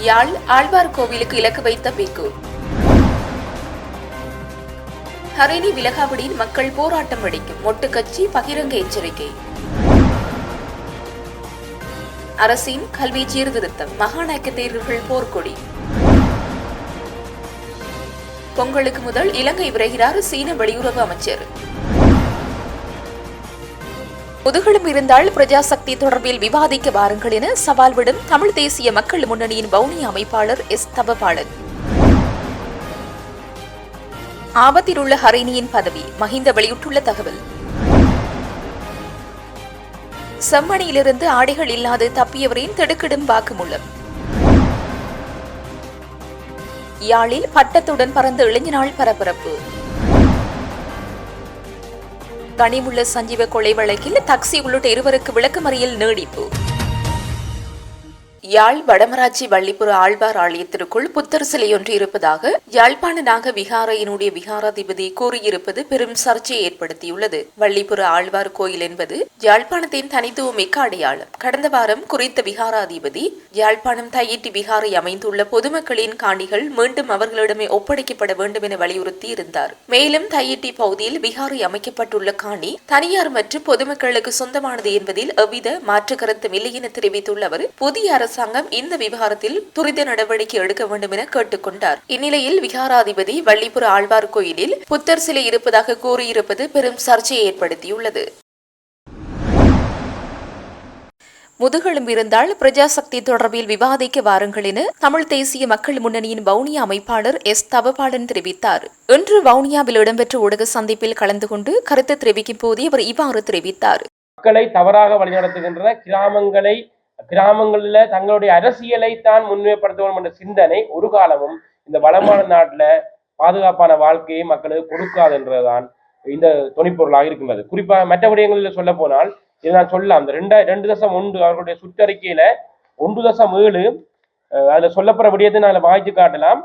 யாழ் ஆழ்வார் கோவிலுக்கு இலக்கு வைத்த பிக்கு. ஹரிணி விலகாவிடில் மக்கள் போராட்டம் வெடிக்கும். மொட்டு கட்சி பகிரங்க எச்சரிக்கை. அரசின் கல்வி சீர்திருத்தம். மகாநாயக்க தேர்வுகள் போர்க்கொடி. பொங்கலுக்கு முதல் இலங்கை விரைகிறார் சீன வெளியுறவு அமைச்சர். முதுகெலும் இருந்தால் பிரஜாசக்தி தொடர்பில் விவாதிக்க வாருங்கள் என சவால் விடும் தமிழ் தேசிய மக்கள் முன்னணியின் வவுனியா அமைப்பாளர் எஸ். தவபாலன். ஆபத்தில் உள்ள ஹரிணியின் பதவி மஹிந்த வெளியிட்டுள்ள தகவல். செம்மணியிலிருந்து ஆடைகள் இல்லாது தப்பியவரின் திடுக்கிடும் வாக்குமூலம். யாழில் பட்டத்துடன் பறந்த இளைஞனால் பரபரப்பு. கனிமுள்ள சஞ்சீவ கொலை வழக்கில் தக்சி உள்ளிட்ட இருவருக்கு விளக்கமறியல் நீடிப்பு. யாழ் வடமராட்சி வள்ளிப்புற ஆழ்வார் ஆலயத்திற்குள் புத்தர் சிலையொன்று இருப்பதாக யாழ்ப்பாண நாக விகாரையினுடைய விகாராதிபதி கூறியிருப்பது பெரும் சர்ச்சையை ஏற்படுத்தியுள்ளது. வள்ளிப்புற ஆழ்வார் கோயில் என்பது யாழ்ப்பாணத்தின் தனித்துவமிக்க அடையாளம். கடந்த வாரம் குறித்த விகாராதிபதி யாழ்ப்பாணம் தையிட்டி விகாரை அமைந்துள்ள பொதுமக்களின் காணிகள் மீண்டும் அவர்களிடமே ஒப்படைக்கப்பட வேண்டும் என வலியுறுத்தி இருந்தார் மேலும் தையிட்டி பகுதியில் விகாரை அமைக்கப்பட்டுள்ள காணி தனியார் மற்றும் பொதுமக்களுக்கு சொந்தமானது என்பதில் எவ்வித மாற்று கருத்தும் இல்லை என தெரிவித்துள்ள அவர் புதிய அரசாங்கம் இந்த விவகாரத்தில் துரித நடவடிக்கை எடுக்க வேண்டும் என கேட்டுக்கொண்டார். இந்நிலையில் விகாராதிபதி வள்ளிபுர ஆழ்வார் கோயிலில் புத்தர் சிலை இருப்பதாக கூறியிருப்பது பெரும் சர்ச்சையை ஏற்படுத்தியுள்ளது. முதுகெலும் இருந்தால் பிரஜாசக்தி தொடர்பில் விவாதிக்க வாருங்கள் என தமிழ் தேசிய மக்கள் முன்னணியின் வவுனியா அமைப்பாளர் எஸ். தவபாலன் தெரிவித்தார். இன்று வவுனியாவில் இடம்பெற்ற ஊடக சந்திப்பில் கலந்து கொண்டு கருத்து தெரிவிக்கும் போதே அவர் இவ்வாறு தெரிவித்தார். மக்களை தவறாக வழிநடத்துகின்ற கிராமங்களை கிராமங்களில் தங்களுடைய அரசியலை தான் முன்னிலைப்படுத்துவோம் என்ற சிந்தனை ஒரு காலமும் இந்த வளமான நாட்டில் பாதுகாப்பான வாழ்க்கையை மக்களுக்கு கொடுக்காது என்றதுதான் இந்த துணிப்பொருளாக இருக்கின்றது. குறிப்பாக மற்ற விடயங்களில் சொல்ல போனால் இதை நான் சொல்லலாம். அந்த ரெண்டா ரெண்டு தசம் ஒன்று அவர்களுடைய சுற்றறிக்கையில ஒன்று தசம் ஏழு அஹ் அதுல சொல்லப்படுற விடயத்தை நான் வாய்த்து காட்டலாம்.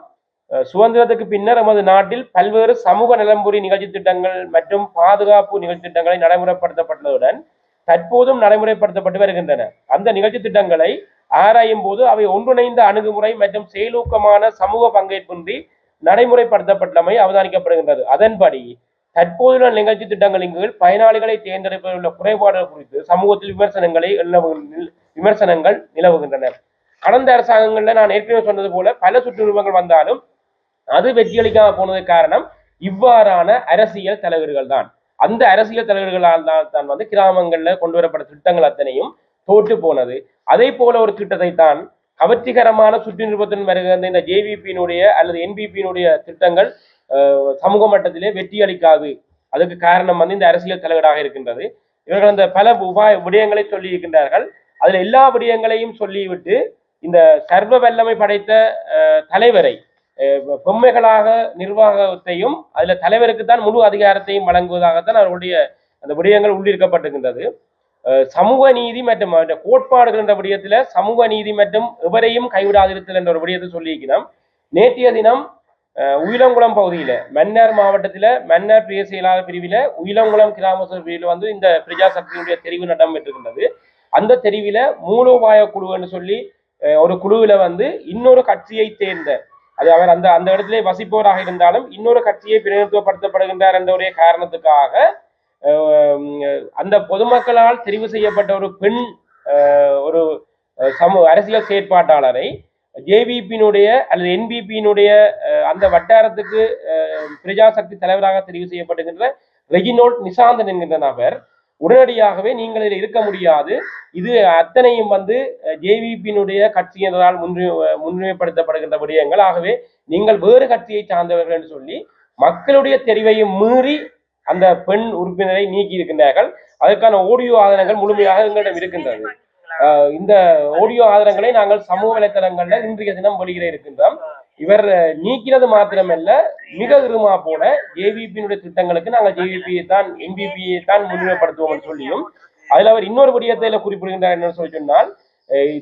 அஹ் சுதந்திரத்துக்கு பின்னர் நமது நாட்டில் பல்வேறு சமூக நலம்புரி நிகழ்ச்சி திட்டங்கள் மற்றும் பாதுகாப்பு நிகழ்ச்சி திட்டங்களை நடைமுறைப்படுத்தப்பட்டதுடன் தற்போதும் நடைமுறைப்படுத்தப்பட்டு வருகின்றன. அந்த நிகழ்ச்சி திட்டங்களை ஆராயும் போது அவை ஒன்றிணைந்த அணுகுமுறை மற்றும் செயலூக்கமான சமூக பங்கேற்பின்றி நடைமுறைப்படுத்தப்பட்டமை அவதானிக்கப்படுகின்றது. அதன்படி தற்போதுள்ள நிகழ்ச்சி திட்டங்களின் கீழ் பயனாளிகளை தேர்ந்தெடுப்பதில் உள்ள குறைபாடுகள் குறித்து சமூகத்தில் விமர்சனங்களை நிலவு- விமர்சனங்கள் நிலவுகின்றன. கடந்த அரசாங்கங்கள்ல நான் ஏற்கனவே சொன்னது போல பல சுற்றுருவங்கள் வந்தாலும் அது வெற்றியளிக்காம போனது காரணம் இவ்வாறான அரசியல் தலைவர்கள் தான் அந்த அரசியல் தலைவர்களால் தான் தான் வந்து கிராமங்கள்ல கொண்டு வரப்பட்ட திட்டங்கள் அத்தனையும் தோற்று போனது. அதே போல ஒரு திட்டத்தை தான் கவர்ச்சிகரமான சுற்று நிறுவனத்துடன் வருகின்ற இந்த ஜேவிபியினுடைய அல்லது என்பிபியினுடைய திட்டங்கள் சமூக மட்டத்திலே வெற்றி அளிக்காது. அதுக்கு காரணம் வந்து இந்த அரசியல் தலைவராக இருக்கின்றது. இவர்கள் அந்த பல உபாய விடயங்களை சொல்லி இருக்கின்றார்கள் அதுல எல்லா விடயங்களையும் சொல்லிவிட்டு இந்த சர்வ வல்லமை படைத்த தலைவரை பொம்மைகளாக நிர்வாகத்தையும் அதுல தலைவருக்கு தான் முழு அதிகாரத்தையும் வழங்குவதாகத்தான் அவருடைய அந்த விடயங்கள் உள்ளிருக்கப்பட்டிருக்கின்றது. சமூக நீதி மற்றும் கோட்பாடுகள் என்ற விடயத்துல சமூக நீதி மற்றும் எவரையும் கைவிடாதிருத்தல் என்ற ஒரு விடயத்தை சொல்லியிருக்கிறோம் நேற்றைய தினம் உயிலங்குளம் பகுதியில மன்னார் மாவட்டத்துல மன்னார் பிரிய செயலாளர் பிரிவில உயிலங்குளம் கிராம பிரிவில் வந்து இந்த பிரஜா சக்தியுடைய தெரிவு நடைபெற்றிருக்கின்றது அந்த தெரிவில மூலோபாய குழுன்னு சொல்லி ஒரு குழுவில வந்து இன்னொரு கட்சியை சேர்ந்த அது அவர் அந்த அந்த இடத்திலே வசிப்பவராக இருந்தாலும் இன்னொரு கட்சியை பிரதிநிதித்துவப்படுத்தப்படுகின்றார் என்ற ஒரே காரணத்துக்காக அந்த பொதுமக்களால் தெரிவு செய்யப்பட்ட ஒரு பெண் ஒரு சமூக அரசியல் செயற்பாட்டாளரை ஜேவிபியினுடைய அல்லது என்பிபியினுடைய அந்த வட்டாரத்துக்கு பிரஜாசக்தி தலைவராக தெரிவு செய்யப்படுகின்ற ரெஜினோல்ட் நிசாந்தன் என்கின்ற நபர் உடனடியாகவே நீங்கள் இதில் இருக்க முடியாது. இது அத்தனையும் வந்து ஜேவிபியினுடைய கட்சியினரால் முன்னுரி முன்னுரிமைப்படுத்தப்படுகின்ற விடயங்கள். ஆகவே நீங்கள் வேறு கட்சியை சார்ந்தவர்கள் என்று சொல்லி மக்களுடைய தெரிவையும் மீறி அந்த பெண் உறுப்பினரை நீக்கி இருக்கின்றார்கள். அதற்கான ஓடியோ ஆதாரங்கள் முழுமையாக எங்களிடம் இருக்கின்றது. அஹ் இந்த ஓடியோ ஆதாரங்களை நாங்கள் சமூக வலைத்தளங்களில் இன்றைய தினம் வெளியிட இருக்கின்றோம். இவர் நீக்கிறது நீக்கினது மாத்திரமல்ல மிக இருமா போல ஜேவிபியினுடைய திட்டங்களுக்கு நாங்கள் ஜேவிபியை தான் என்பிபியை தான் முன்னிலைப்படுத்துவோம் சொல்லியும் அதில் அவர் இன்னொரு விடயத்தில குறிப்பிடுகின்றார் என்ன சொல்லி சொன்னால்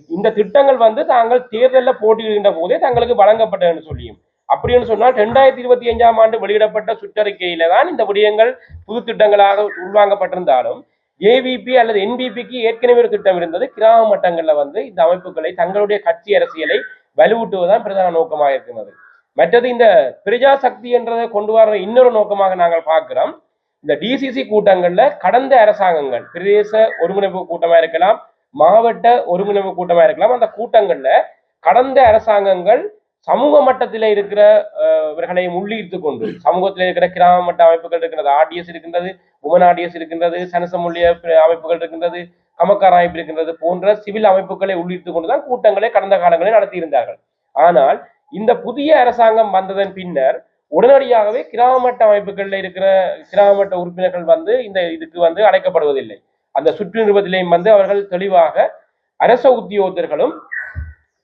இந்த திட்டங்கள் வந்து தாங்கள் தேர்தலில் போட்டியிடுகின்ற போதே தங்களுக்கு வழங்கப்பட்டதுன்னு சொல்லியும். அப்படின்னு சொன்னால் ரெண்டாயிரத்தி இருபத்தி அஞ்சாம் ஆண்டு வெளியிடப்பட்ட சுற்றறிக்கையில தான் இந்த விடயங்கள் புது திட்டங்களாக உள்வாங்கப்பட்டிருந்தாலும் ஏவிபி அல்லது என்பிபிக்கு ஏற்கனவே ஒரு திட்டம் இருந்தது கிராம மட்டங்களில் வந்து இந்த அமைப்புகளை தங்களுடைய கட்சி அரசியலை வலுவூட்டுவதுதான் பிரதான நோக்கமாக இருக்கிறது. மற்றது இந்த பிரஜா சக்தி என்றதை கொண்டு வர இன்னொரு நோக்கமாக நாங்கள் பார்க்கிறோம். இந்த டிசிசி கூட்டங்கள்ல கடந்த அரசாங்கங்கள் பிரதேச ஒருங்கிணைப்பு கூட்டமா இருக்கலாம் மாவட்ட ஒருங்கிணைப்பு கூட்டமா இருக்கலாம் அந்த கூட்டங்கள்ல கடந்த அரசாங்கங்கள் சமூக மட்டத்தில் இருக்கிற அஹ், இவர்களை உள்ளீர்த்து கொண்டு சமூகத்தில் இருக்கிற கிராம மட்ட அமைப்புகள் இருக்கின்றது ஆர்டிஎஸ் இருக்கின்றது உமன் ஆர்டிஎஸ் இருக்கின்றது சனசமூலிய அமைப்புகள் இருக்கின்றது கமக்கார அமைப்பு இருக்கின்றது போன்ற சிவில் அமைப்புகளை உள்ளீர்த்து கொண்டுதான் கூட்டங்களை கடந்த காலங்களில் நடத்தியிருந்தார்கள். ஆனால் இந்த புதிய அரசாங்கம் வந்ததன் பின்னர் உடனடியாகவே கிராம மட்ட அமைப்புகள்ல இருக்கிற கிராம மட்ட உறுப்பினர்கள் வந்து இந்த இதுக்கு வந்து அழைக்கப்படுவதில்லை. அந்த சுற்று நிறுவத்திலையும் வந்து அவர்கள் தெளிவாக அரச உத்தியோகத்தர்களும்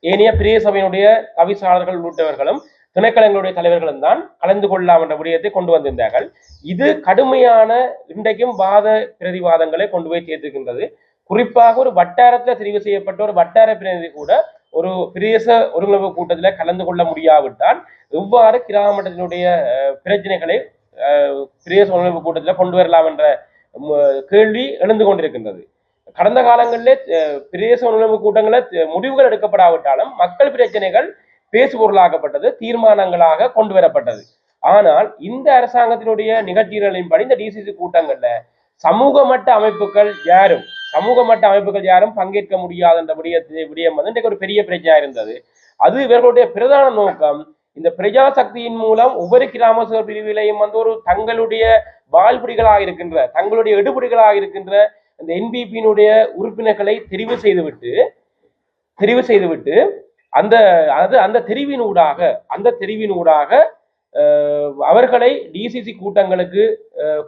ஏனைய பிரிய சபையினுடைய தவிசாளர்கள் உள்ளிட்டவர்களும் திணைக்களங்களுடைய தலைவர்களும் தான் கலந்து கொள்ளலாம் என்ற விடயத்தை கொண்டு வந்திருந்தார்கள். இது கடுமையான இன்றைக்கும் வாத பிரதிவாதங்களை கொண்டு போய் சேர்த்திருக்கின்றது. குறிப்பாக ஒரு வட்டாரத்தில் தெரிவு செய்யப்பட்ட ஒரு வட்டார பிரதிநிதி கூட ஒரு பிரதேச ஒருங்கிணைப்பு கூட்டத்தில் கலந்து கொள்ள முடியாவிட்டால் எவ்வாறு கிராம பிரச்சனைகளை அஹ், பிரதேச ஒருங்கிணைப்பு கூட்டத்தில் கொண்டு வரலாம் என்ற கேள்வி எழுந்து கொண்டிருக்கின்றது. கடந்த காலங்களிலே பிரேச பிரதேச ஒருங்கிணைப்பு கூட்டங்களில் முடிவுகள் எடுக்கப்படாவிட்டாலும் மக்கள் பிரச்சனைகள் பேசுபொருளாக்கப்பட்டது தீர்மானங்களாக கொண்டு வரப்பட்டது. ஆனால் இந்த அரசாங்கத்தினுடைய நிகழ்ச்சிகளின்படி இந்த டிசிசி கூட்டங்கள்ல சமூக மட்ட அமைப்புகள் யாரும் சமூக மட்ட அமைப்புகள் யாரும் பங்கேற்க முடியாத என்ற விடயத்தை விடயம் வந்து இன்றைக்கு ஒரு பெரிய பிரச்சனையா இருந்தது. அது இவர்களுடைய பிரதான நோக்கம். இந்த பிரஜா சக்தியின் மூலம் ஒவ்வொரு கிராம சபை பிரிவிலையும் வந்து ஒரு தங்களுடைய வாழ்புடிகளாக இருக்கின்ற தங்களுடைய எடுபடிகளாக இருக்கின்ற இந்த என்பிபியினுடைய உறுப்பினர்களை தெரிவு செய்துவிட்டு தெரிவு செய்துவிட்டு அந்த அது அந்த தெரிவினூடாக அந்த தெரிவினூடாக ஊடாக அவர்களை டிசிசி கூட்டங்களுக்கு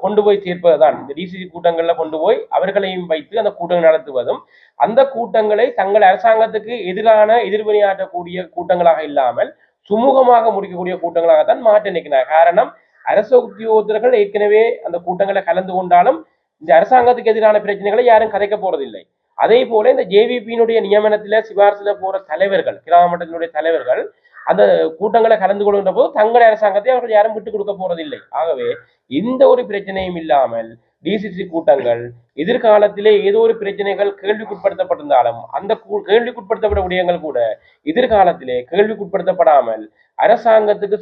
கொண்டு போய் சேர்ப்பதுதான். இந்த டிசிசி கூட்டங்களில் கொண்டு போய் அவர்களையும் வைத்து அந்த கூட்டங்கள் நடத்துவதும் அந்த கூட்டங்களை தங்கள் அரசாங்கத்துக்கு எதிரான எதிர்வினையாற்றக்கூடிய கூட்டங்களாக இல்லாமல் சுமூகமாக முடிக்கக்கூடிய கூட்டங்களாகத்தான் மாற்றி நிற்கிறார் காரணம் அரசு உத்தியோகத்தர்கள் ஏற்கனவே அந்த கூட்டங்களை கலந்து கொண்டாலும் இந்த அரசாங்கத்துக்கு எதிரான பிரச்சனைகளை யாரும் கதைக்க போறதில்லை. அதே போல இந்த ஜேவிபியினுடைய நியமனத்தில் சிபாரிசுல போற தலைவர்கள் கிராம மட்டத்தினுடைய தலைவர்கள் அந்த கூட்டங்களை கலந்து கொள்கின்ற போது தங்கள் அரசாங்கத்தை அவர்கள் யாரும் விட்டு கொடுக்க போறதில்லை. ஆகவே எந்த ஒரு பிரச்சனையும் இல்லாமல் டிசிசி கூட்டங்கள் எதிர்காலத்திலே ஏதோ ஒரு பிரச்சனைகள் கேள்விக்குட்படுத்தப்பட்டிருந்தாலும் அந்த கூ- கேள்விக்குட்படுத்தப்பட்ட விடயங்கள் கூட எதிர்காலத்திலே கேள்விக்குட்படுத்தப்படாமல் அரசாங்கத்துக்கு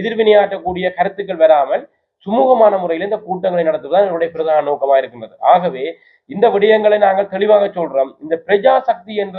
எதிர்வினையாற்றக்கூடிய கருத்துக்கள் வராமல் சுமூகமான முறையில் இந்த கூட்டங்களை நடத்துவதுதான் என்னுடைய பிரதான நோக்கமா இருக்கின்றது. ஆகவே இந்த விடயங்களை நாங்கள் தெளிவாக சொல்றோம். இந்த பிரஜா சக்தி என்ற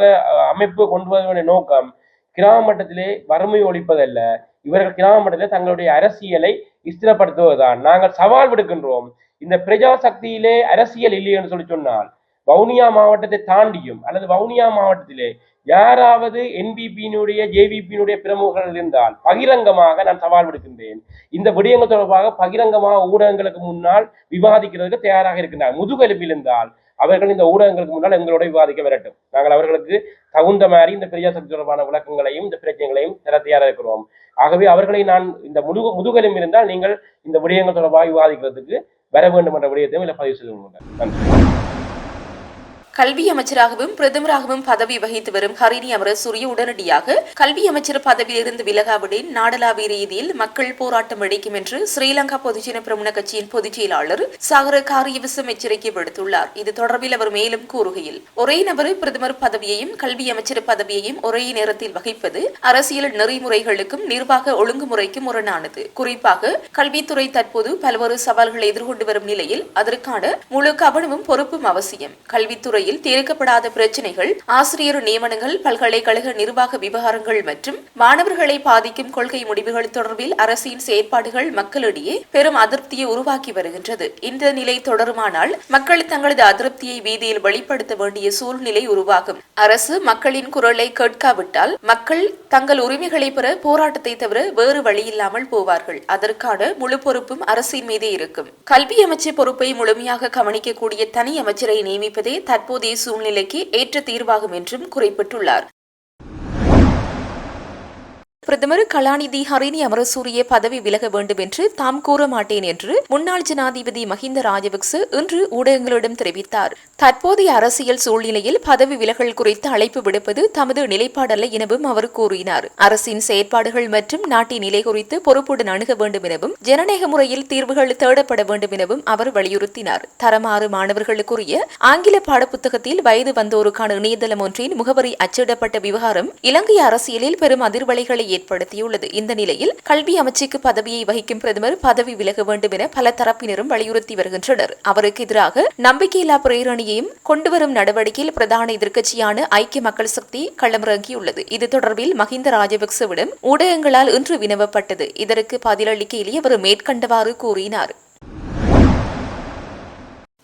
அமைப்பு கொண்டு வருவதனுடைய நோக்கம் கிராம மட்டத்திலே வறுமை ஒழிப்பதல்ல. இவர்கள் கிராம மட்டத்திலே தங்களுடைய அரசியலை ஸ்திரப்படுத்துவதுதான் நாங்கள் சவால் விடுக்கின்றோம். இந்த பிரஜா சக்தியிலே அரசியல் இல்லை என்று சொல்லி சொன்னால் வவுனியா மாவட்டத்தை தாண்டியும் அல்லது வவுனியா மாவட்டத்திலே யாராவது என்பிபியினுடைய ஜேவிபியினுடைய பிரமுகர்கள் இருந்தால் பகிரங்கமாக நான் சவால் விடுக்கின்றேன். இந்த விடயங்கள் தொடர்பாக பகிரங்கமாக ஊடகங்களுக்கு முன்னால் விவாதிக்கிறதுக்கு தயாராக இருக்கின்றார் முதுகெலும்பில் இருந்தால் அவர்கள் இந்த ஊடகங்களுக்கு முன்னால் எங்களோட விவாதிக்க விரட்டும். நாங்கள் அவர்களுக்கு தகுந்த மாதிரி இந்த பெரிய சக்தி தொடர்பான விளக்கங்களையும் இந்த பிரச்சனைகளையும் தர தயாராக இருக்கிறோம். ஆகவே அவர்களை நான் இந்த முதுகு முதுகலும் இருந்தால் நீங்கள் இந்த விடயங்கள் தொடர்பாக விவாதிக்கிறதுக்கு வர வேண்டும் என்ற விடயத்தையும் இல்லை பதிவு செய்து கொள்கிறேன் நன்றி. கல்வி அமைச்சராகவும் பிரதமராகவும் பதவி வகித்து வரும் ஹரிணி அமரசூரிய உடனடியாக கல்வி அமைச்சர் பதவியிலிருந்து விலகாவிடில் நாடளாவிய ரீதியில் மக்கள் போராட்டம் வெடிக்கும் என்று ஸ்ரீலங்கா பொதுஜன பிரமுன கட்சியின் பொதுச் செயலாளர் சாகர காரியவிசம் எச்சரிக்கை விடுத்துள்ளார். இது தொடர்பில் அவர் மேலும் கூறுகையில் ஒரே நபர் பிரதமர் பதவியையும் கல்வி அமைச்சர் பதவியையும் ஒரே நேரத்தில் வகிப்பது அரசியல் நெறிமுறைகளுக்கும் நிர்வாக ஒழுங்குமுறைக்கும் முரணானது. குறிப்பாக கல்வித்துறை தற்போது பல்வேறு சவால்களை எதிர்கொண்டு வரும் நிலையில் அதற்கான முழு கவனமும் பொறுப்பும் அவசியம். கல்வித்துறையில் தீர்க்கப்படாத பிரச்சினைகள் ஆசிரியர் நியமனங்கள் பல்கலைக்கழக நிர்வாக விவகாரங்கள் மற்றும் மாணவர்களை பாதிக்கும் கொள்கை முடிவுகள் தொடர்பில் அரசின் செயற்பாடுகள் மக்களிடையே பெரும் அதிருப்தியை உருவாக்கி வருகின்றது. இந்த நிலை தொடருமானால் மக்கள் தங்களது அதிருப்தியை வீதியில் வெளிப்படுத்த வேண்டிய சூழ்நிலை உருவாகும். அரசு மக்களின் குரலை கேட்காவிட்டால் மக்கள் தங்கள் உரிமைகளை பெற போராட்டத்தை தவிர வேறு வழியில்லாமல் போவார்கள். அதற்கான முழு பொறுப்பும் அரசின் மீதே இருக்கும். கல்வி அமைச்சர் பொறுப்பை முழுமையாக கவனிக்கக்கூடிய தனி அமைச்சரை நியமிப்பதே தற்போதைய சூழ்நிலைக்கு ஏற்ற தீர்வாகும் என்றும் குறிப்பிட்டுள்ளார். பிரதமர் கலாநிதி ஹரிணி அமரசூரிய பதவி விலக வேண்டும் என்று தாம் கூற மாட்டேன் என்று முன்னாள் ஜனாதிபதி மஹிந்த ராஜபக்ச இன்று ஊடகங்களிடம் தெரிவித்தார். தற்போதைய அரசியல் சூழ்நிலையில் பதவி விலகல் குறித்து அழைப்பு விடுப்பது தமது நிலைப்பாடல்ல எனவும் அவர் கூறினார். அரசின் செயற்பாடுகள் மற்றும் நாட்டின் நிலை குறித்து பொறுப்புடன் அணுக வேண்டும் எனவும் ஜனநாயக முறையில் தீர்வுகள் தேடப்பட வேண்டும் எனவும் அவர் வலியுறுத்தினார். தரமாறு மாணவர்களுக்குரிய ஆங்கில பாடப்புத்தகத்தில் வயது வந்தோருக்கான இணையதளம் ஒன்றின் முகவரி அச்சிடப்பட்ட விவகாரம் இலங்கை அரசியலில் பெரும் அதிர்வலைகளை ஏற்படுத்தியுள்ளது. இந்த நிலையில் கல்வி அமைச்சுக்கு பதவியை வகிக்கும் பிரதமர் பதவி விலக வேண்டும் என பல தரப்பினரும் வலியுறுத்தி வருகின்றனர். அவருக்கு எதிராக நம்பிக்கையில்லா பிரேரணியையும் கொண்டுவரும் நடவடிக்கையில் பிரதான எதிர்க்கட்சியான ஐக்கிய மக்கள் சக்தி களமிறங்கியுள்ளது. இது தொடர்பில் மஹிந்த ராஜபக்சவிடம் ஊடகங்களால் இன்று வினவப்பட்டது. இதற்கு பதிலளிக்கையிலேயே அவர் மேற்கண்டவாறு கூறினார்.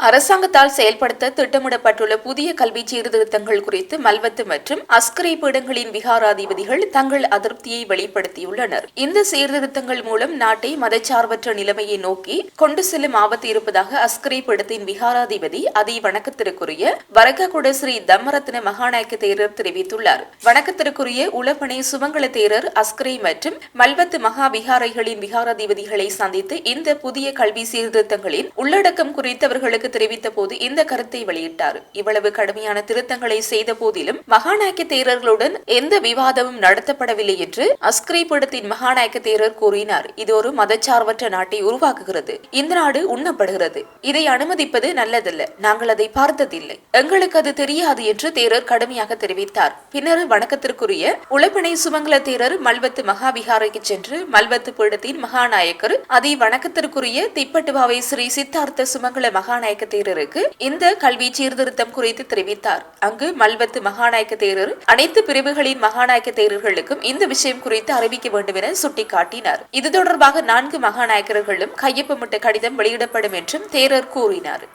அரசாங்கத்தால் செயல்படுத்த திட்டமிடப்பட்டுள்ள புதிய கல்வி சீர்திருத்தங்கள் குறித்து மல்வத்து மற்றும் அஸ்கரை பீடங்களின் விகாராதிபதிகள் தங்கள் அதிருப்தியை வெளிப்படுத்தியுள்ளனர். இந்த சீர்திருத்தங்கள் மூலம் நாட்டை மதச்சார்பற்ற நிலைமையை நோக்கி கொண்டு செல்லும் ஆபத்து இருப்பதாக அஸ்கரை பீடத்தின் விகாராதிபதி அதி வணக்கத்திற்குரிய வரககுட ஸ்ரீ தம்மரத்ன மகாநாயக்க தேரர் தெரிவித்துள்ளார். வணக்கத்திற்குரிய உலப்பனை சுமங்கல தேரர் அஸ்கரை மற்றும் மல்வத்து மகா விகாரைகளின் விகாராதிபதிகளை சந்தித்து இந்த புதிய கல்வி சீர்திருத்தங்களின் உள்ளடக்கம் குறித்து அவர்களுக்கு தெரிவித்த போது இந்த கருத்தை வெளியிட்டார். இவ்வளவு கடுமையான திருத்தங்களை செய்த போதிலும் மகாநாயக்க தேரர்களுடன் எந்த விவாதமும் நடத்தப்படவில்லை என்று அஸ்கிரை பீடத்தின் மகாநாயக்க தேரர் கூறினார். இது ஒரு மதச்சார்பற்ற நாட்டை உருவாக்குகிறது. இந்த நாடு உண்ணப்படுகிறது. இதை அனுமதிப்பது நல்லதல்ல. நாங்கள் அதை பார்த்ததில்லை. எங்களுக்கு அது தெரியாது என்று தேரர் கடுமையாக தெரிவித்தார். பின்னர் வணக்கத்திற்குரிய உழைப்பினை சுமங்கல தேரர் மல்வத்து மகாவிகாரைக்கு சென்று மல்வத்து பீடத்தின் மகாநாயக்கர் அதை வணக்கத்திற்குரிய திப்பட்டுவாவை ஸ்ரீ சித்தார்த்த சுமங்கல மகாநாயக்க தேரருக்கு இந்த கல்வி சீர்திருத்தம் குறித்து தெரிவித்தார். அங்கு மல்வத்து மகாநாயக்க தேரர் அனைத்து பிரிவுகளின் மகாநாயக்க தேரர்களுக்கும் இந்த விஷயம் குறித்து அறிவிக்க வேண்டும் என சுட்டிக்காட்டினார். இது தொடர்பாக நான்கு மகாநாயக்கர்களும் கையொப்பமிட்ட கடிதம் வெளியிடப்படும் என்றும் தேரர் கூறினார்.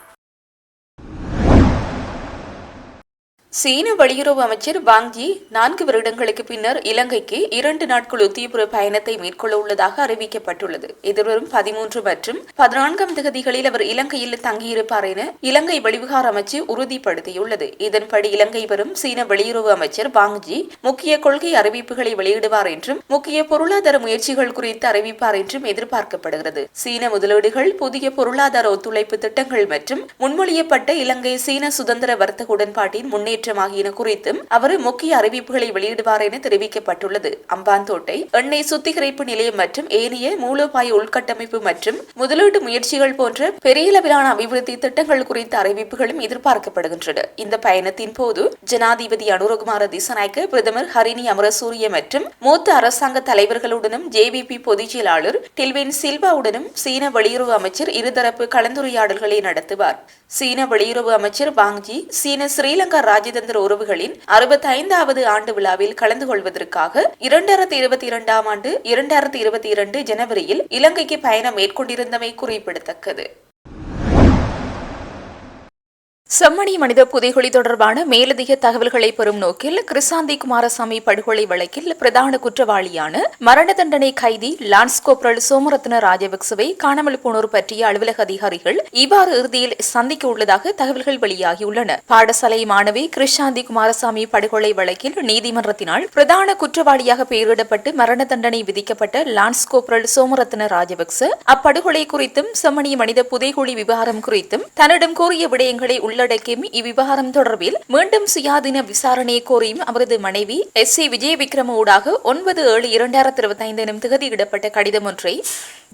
சீன வெளியுறவு அமைச்சர் வாங்ஜி நான்கு வருடங்களுக்கு பின்னர் இலங்கைக்கு இரண்டு நாட்கள் உத்தியபுர பயணத்தை மேற்கொள்ள உள்ளதாக அறிவிக்கப்பட்டுள்ளது. எதிர்வரும் பதிமூன்று மற்றும் பதினான்காம் தேதிகளில் அவர் இலங்கையில் தங்கியிருப்பார் என இலங்கை வெளிவிகார அமைச்சு உறுதிப்படுத்தியுள்ளது. இதன்படி இலங்கை வரும் சீன வெளியுறவு அமைச்சர் வாங்ஜி முக்கிய கொள்கை அறிவிப்புகளை வெளியிடுவார் என்றும் முக்கிய பொருளாதார முயற்சிகள் குறித்து அறிவிப்பார் என்றும் எதிர்பார்க்கப்படுகிறது. சீன முதலீடுகள் புதிய பொருளாதார ஒத்துழைப்பு திட்டங்கள் மற்றும் முன்மொழியப்பட்ட இலங்கை சீன சுதந்திர வர்த்தக உடன்பாட்டின் முன்னேற்றம் ஆகியன குறித்தும் அவர் முக்கிய அறிவிப்புகளை வெளியிடுவார் என தெரிவிக்கப்பட்டுள்ளது. அம்பாந்தோட்டை எண்ணெய் சுத்திகரிப்பு நிலையம் மற்றும் ஏனைய மூலோபாய உள்கட்டமைப்பு மற்றும் முதலீட்டு முயற்சிகள் போன்ற பெரிய அளவிலான அபிவிருத்தி திட்டங்கள் குறித்த அறிவிப்புகளும் எதிர்பார்க்கப்படுகின்றன. இந்த பயணத்தின் போது ஜனாதிபதி அனுரகுமார திசநாயக்க பிரதமர் ஹரிணி அமரசூரிய மற்றும் மூத்த அரசாங்க தலைவர்களுடனும் ஜேவிபி பொதுச் செயலாளர் டில்வின் சில்வாவுடனும் சீன வெளியுறவு அமைச்சர் இருதரப்பு கலந்துரையாடல்களை நடத்துவார். சீன வெளியுறவு அமைச்சர் வாங்ஜி சீன ஸ்ரீலங்கா ராஜதந்திர உறவுகளின் அறுபத்தைந்தாவது ஆண்டு விழாவில் கலந்து கொள்வதற்காக இரண்டாயிரத்தி இருபத்தி இரண்டாம் ஆண்டு இரண்டாயிரத்தி இருபத்தி இரண்டு ஜனவரியில் இலங்கைக்கு பயணம் மேற்கொண்டிருந்தமை குறிப்பிடத்தக்கது. செம்மணி மனித புதைகுழி தொடர்பான மேலதிக தகவல்களை பெறும் நோக்கில் கிருசாந்தி குமாரசாமி படுகொலை வழக்கில் பிரதான குற்றவாளியான மரண தண்டனை கைதி லான்ஸ் கோப்ரல் சோமரத்ன ராஜபக்சவை காணாமல் போனோர் பற்றிய அலுவலக அதிகாரிகள் இவ்வாறு இறுதியில் சந்திக்க உள்ளதாக தகவல்கள் வெளியாகியுள்ளன. பாடசாலை மாணவி கிருஷாந்தி குமாரசாமி படுகொலை வழக்கில் நீதிமன்றத்தினால் பிரதான குற்றவாளியாக பெயரிடப்பட்டு மரண தண்டனை விதிக்கப்பட்ட லான்ஸ் கோப்ரல் சோமரத்ன ராஜபக்ச அப்படுகொலை குறித்தும் செம்மணி மனித புதைகுழி விவகாரம் குறித்தும் தன்னிடம் கூறிய விடயங்களை உள்ள உள்ளடக்கியும் இவ்விவகாரம் தொடர்பில் மீண்டும் சுயாதீன விசாரணை கோரியும் அவரது மனைவி எஸ் சி விஜய விக்ரம ஊடாக ஒன்பது ஏழு இரண்டாயிரத்தி இருபத்தி ஐந்து எனும் திகதியிடப்பட்ட கடிதம் ஒன்றை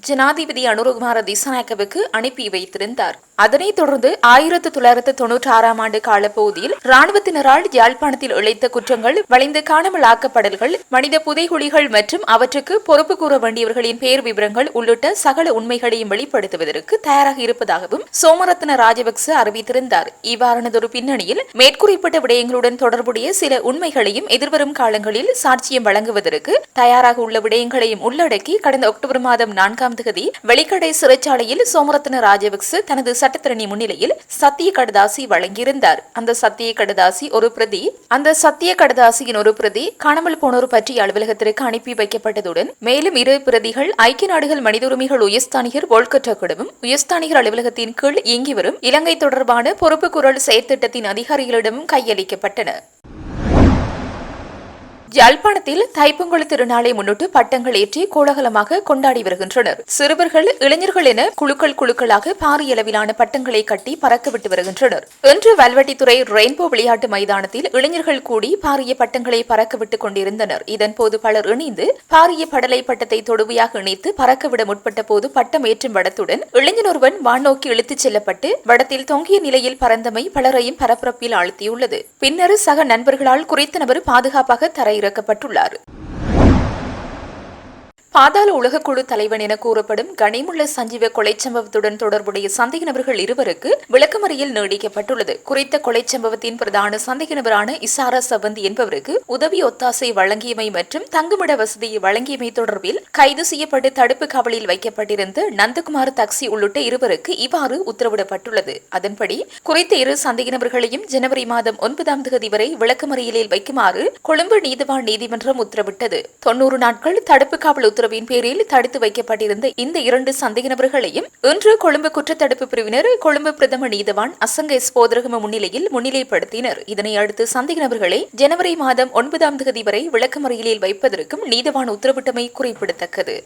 ஜனாதிபதி அனுரகுமார திசாநாயக்கவுக்கு அனுப்பி வைத்திருந்தார் அதனைத் தொடர்ந்து ஆயிரத்து தொள்ளாயிரத்து தொன்னூற்றி ஆறாம் ஆண்டு காலப்பகுதியில் ராணுவத்தினரால் யாழ்ப்பாணத்தில் இழைத்த குற்றங்கள் வளைந்து காணாமல் ஆக்கப்படல்கள் மனித புதைகுழிகள் மற்றும் அவற்றுக்கு பொறுப்பு கூற வேண்டியவர்களின் பெயர் விவரங்கள் உள்ளிட்ட சகல உண்மைகளையும் வெளிப்படுத்துவதற்கு தயாராக இருப்பதாகவும் சோமரத்ன ராஜபக்ச அறிவித்திருந்தார் இவ்வாறானதொரு பின்னணியில் மேற்குறிப்பிட்ட விடயங்களுடன் தொடர்புடைய சில உண்மைகளையும் எதிர்வரும் காலங்களில் சாட்சியம் வழங்குவதற்கு தயாராக உள்ள விடயங்களையும் உள்ளடக்கி கடந்த அக்டோபர் மாதம் நான்காம் தேதி வெளிக்கடை சிறைச்சாலையில் சோமரத்ன ராஜபக்ச தனது சட்டத்திரணி முன்னிலையில் சத்திய கடதாசி வழங்கியிருந்தார். அந்த சத்திய கடதாசி ஒரு பிரதி அந்த சத்திய கடதாசியின் ஒரு பிரதி காணாமல் போனோர் பற்றிய அலுவலகத்திற்கு அனுப்பி வைக்கப்பட்டதுடன் மேலும் இரு பிரதிகள் ஐக்கிய நாடுகள் மனித உரிமைகள் உயர்ஸ்தானிகர் வோல்கட்டக்கிடமும் உயர்ஸ்தானிகர் அலுவலகத்தின் கீழ் இயங்கி வரும் இலங்கை தொடர்பான பொறுப்பு குரல் செயற்திட்டத்தின் அதிகாரிகளிடமும் கையளிக்கப்பட்டன. யாழ்ப்பாணத்தில் தைப்பொங்கல் திருநாளை முன்னிட்டு பட்டங்கள் ஏற்றி கோலாகலமாக கொண்டாடி வருகின்றனர். சிறுவர்கள் இளைஞர்கள் என குழுக்கள் குழுக்களாக பாரிய அளவிலான பட்டங்களை கட்டி பறக்கவிட்டு வருகின்றனர். இன்று வல்வெட்டித்துறை ரெயின்போ விளையாட்டு மைதானத்தில் இளைஞர்கள் கூடி பாரிய பட்டங்களை பறக்கவிட்டுக் கொண்டிருந்தனர். இதன்போது பலர் இணைந்து பாரிய படலை பட்டத்தை தொடுவையாக இணைத்து பறக்கவிட முற்பட்ட போது பட்டம் ஏற்றும் வடத்துடன் இளைஞன் ஒருவன் வானோக்கி இழுத்துச் செல்லப்பட்டு வடத்தில் தொங்கிய நிலையில் பறந்தமை பலரையும் பரபரப்பில் ஆழ்த்தியுள்ளது. பின்னர் சக நண்பர்களால் குறித்த நபர் பாதுகாப்பாக இறக்கப்பட்டுள்ளார். பாதாள உலகக்குழு தலைவன் என கூறப்படும் கனிமுள்ள சஞ்சீவ கொலைச் சம்பவத்துடன் தொடர்புடைய சந்தேக நபர்கள் இருவருக்கு விளக்கமறியல் நீடிக்கப்பட்டுள்ளது. குறித்த கொலை சம்பவத்தின் பிரதான சந்தேக நபரான இசாரா சவந்தி என்பவருக்கு உதவி ஒத்தாசை வழங்கியமை மற்றும் தங்குமிட வசதியை வழங்கியமை தொடர்பில் கைது செய்யப்பட்டு தடுப்பு காவலில் வைக்கப்பட்டிருந்த நந்தகுமார் தக்சி உள்ளிட்ட இருவருக்கு இவ்வாறு உத்தரவிடப்பட்டுள்ளது. அதன்படி குறித்த இரு சந்தேக நபர்களையும் ஜனவரி மாதம் ஒன்பதாம் தேதி வரை விளக்கமறியலில் வைக்குமாறு கொழும்பு நீதிவான் நீதிமன்றம் உத்தரவிட்டது. தொன்னூறு நாட்கள் தடுப்பு காவல் உத்தரவின் பேரில் தடுத்து வைக்கப்பட்டிருந்த இந்த இரண்டு சந்தேக நபர்களையும் இன்று கொழும்பு குற்றத்தடுப்பு பிரிவினர் கொழும்பு பிரதம நீதவான் அசங்க எஸ் போதரகம முன்னிலையில் முன்னிலைப்படுத்தினர். இதனை அடுத்து சந்தேக நபர்களை ஜனவரி மாதம் ஒன்பதாம் தேதி வரை விளக்கமறியலில் வைப்பதற்கும் நீதவான் உத்தரவிட்டமை குறிப்பிடத்தக்கது.